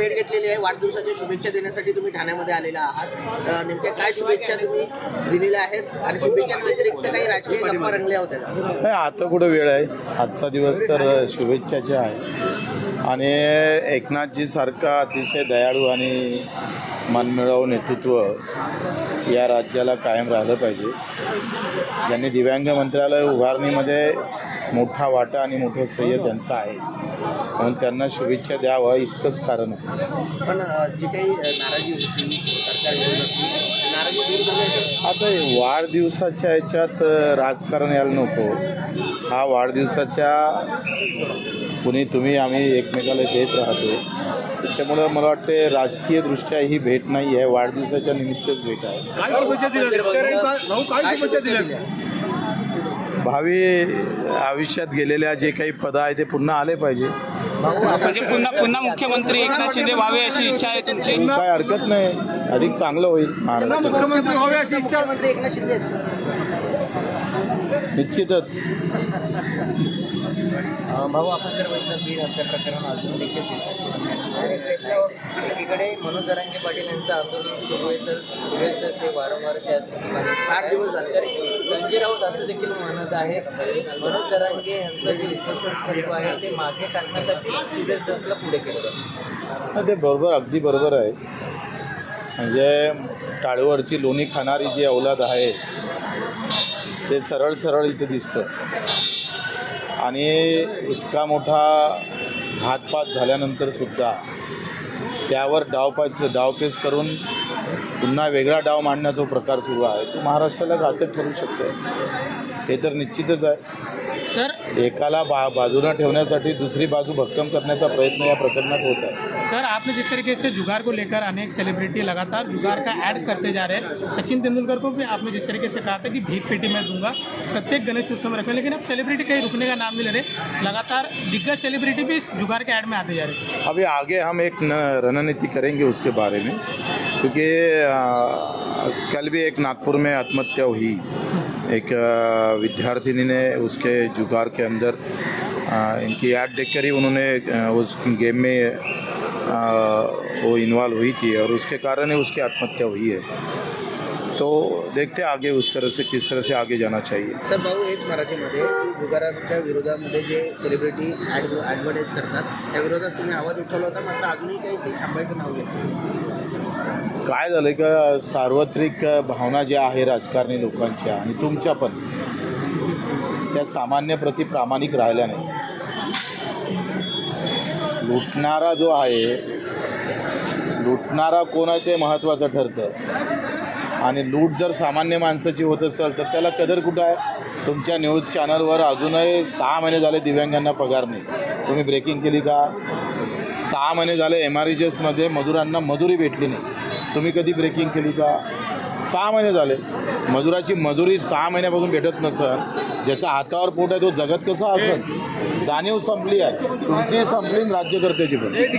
भेट घेतलेली आहे. वाढदिवसाच्या शुभेच्छा देण्यासाठी तुम्ही ठाण्यामध्ये आलेला आहात. नेमक्या काय शुभेच्छा तुम्ही दिलेल्या आहेत? आणि शुभेच्छांव्यतिरिक्त काही राजकीय गप्पा रंगल्या होत्या आता कुठं वेळ आहे? आजचा दिवस तर शुभेच्छाचे आहे. आणि एकनाथजी सारखा अतिशय दयाळू आणि मनमिळावू नेतृत्व या राज्याला कायम राहिलं पाहिजे. ज्यांनी दिव्यांग मंत्रालय उभारणीमध्ये मोठा वाटा आणि मोठं श्रेय त्यांचं आहे. म्हणून त्यांना शुभेच्छा द्यावं इतकंच कारण आहे. पण जी काही नाराजी होती सरकार विरोधातली नाराजी दूर झाली आता हे वाढदिवसाच्या ह्याच्यात राजकारण यायला नको. हा वाढदिवसाच्या कुणी तुम्ही आम्ही एकमेकाला देत राहतो. त्याच्यामुळं मला वाटते राजकीयदृष्ट्या ही भेट नाही आहे. वाढदिवसाच्या निमित्तच भेट आहे. काय शुभेच्छा दिल्या? भाऊ काय काय शुभेच्छा दिल्या? दिल्या? भावी आयुष्यात गेलेल्या जे काही पद आहे ते पुन्हा आले पाहिजे. म्हणजे पुन्हा पुन्हा मुख्यमंत्री एकनाथ शिंदे व्हावे अशी इच्छा आहे तुमची? काय हरकत नाही. अधिक चांगलं होईल मुख्यमंत्री एकनाथ शिंदे? निश्चितच. भाऊ आपण जर बघितलं बीड हत्या प्रकरण अजून देखील एकीकडे मनोज जरांगे पाटील यांचं आंदोलन सुरू आहे तर सुरेश दस हे वारंवार त्याच आठ दिवस झाले. तर संजय राऊत असं देखील म्हणत आहेत. मनोज जरांगे यांचं जे उपोषण सुरू आहे ते मागे टाकण्यासाठी सुरेश दसला पुढे केलं. जातं ते बरोबर अगदी बरोबर आहे. म्हणजे टाळीवरची लोणी खाणारी जी अवलाद आहे ते सरळ सरळ इथे दिसतं. आणि इतका मोठा घातपात झाल्यानंतर सुद्धा त्यावर डावपाच डावपेच करून पुन्हा वेगळा डाव मांडण्याचा प्रकार सुरू आहे. तो महाराष्ट्राला घातक ठरू शकतो. हे तर निश्चितच आहे. सर? एकाला बा बाजूला ठेवण्यासाठी दुसरी बाजू भक्कम करण्याचा प्रयत्न या प्रकरणात होत है सर आपने जिस तरीके से जुगार को लेकर अनेक सेलिब्रिटी लगातार जुगार का ऐड करते जा रहे हैं सचिन तेंदुलकर को भी आपने जिस तरीके से कहा था कि भीख पेटी में दूँगा प्रत्येक गणेश उत्सव में रखें लेकिन अब सेलिब्रिटी कहीं रुकने का नाम नहीं ले रहे लगातार दिग्गज सेलिब्रिटी भी इस जुगार के ऐड में आते जा रहे हैं। अभी आगे हम एक रणनीति करेंगे उसके बारे में। क्योंकि कल भी एक नागपुर में आत्महत्या हुई। एक विद्यार्थिनी ने उसके जुगार के अंदर इनकी ऐड देखकर ही उन्होंने उस गेम में वो इन्वॉल्व हुई थी और उसके कारण ही उसकी आत्महत्या हुई है। तो देखते आगे उस तरह से, किस तरह से आगे जाना चाहिए। सर भाऊ हेच मराठीमध्ये जुगाराच्या विरोधामध्ये जे सेलिब्रिटी ॲड ॲडव्हर्टाईज करतात, त्या विरोधात तुम्ही आवाज़ उठवला होता, मात्र अजूनही काही ते थांबायचं नाव घेत नाही. काय झालं का? सार्वत्रिक भावना ज्या आहे राजकारणी लोकांच्या आणि तुमच्या पण त्या सामान्य प्रति प्रामाणिक राहिल्या नाही लुटणारा जो आहे लुटणारा कोण आहे ते महत्त्वाचं ठरतं. आणि लूट जर सामान्य माणसाची होत असेल तर त्याला कदर कुठं आहे? तुमच्या न्यूज चॅनलवर अजूनही सहा महिने झाले दिव्यांगांना पगार नाही. तुम्ही ब्रेकिंग केली का? सहा महिने झाले एम आर ई एसमध्ये मजुरांना मजुरी भेटली नाही. तुम्ही कधी ब्रेकिंग केली का? सहा महिने झाले. मजुराची मजुरी सहा महिन्यापासून भेटत नसेल ज्याचा हातावर पोट आहे तो जगत कसा असेल? जाणीव संपली आहे. तुमची संपली राज्यकर्त्याची पण.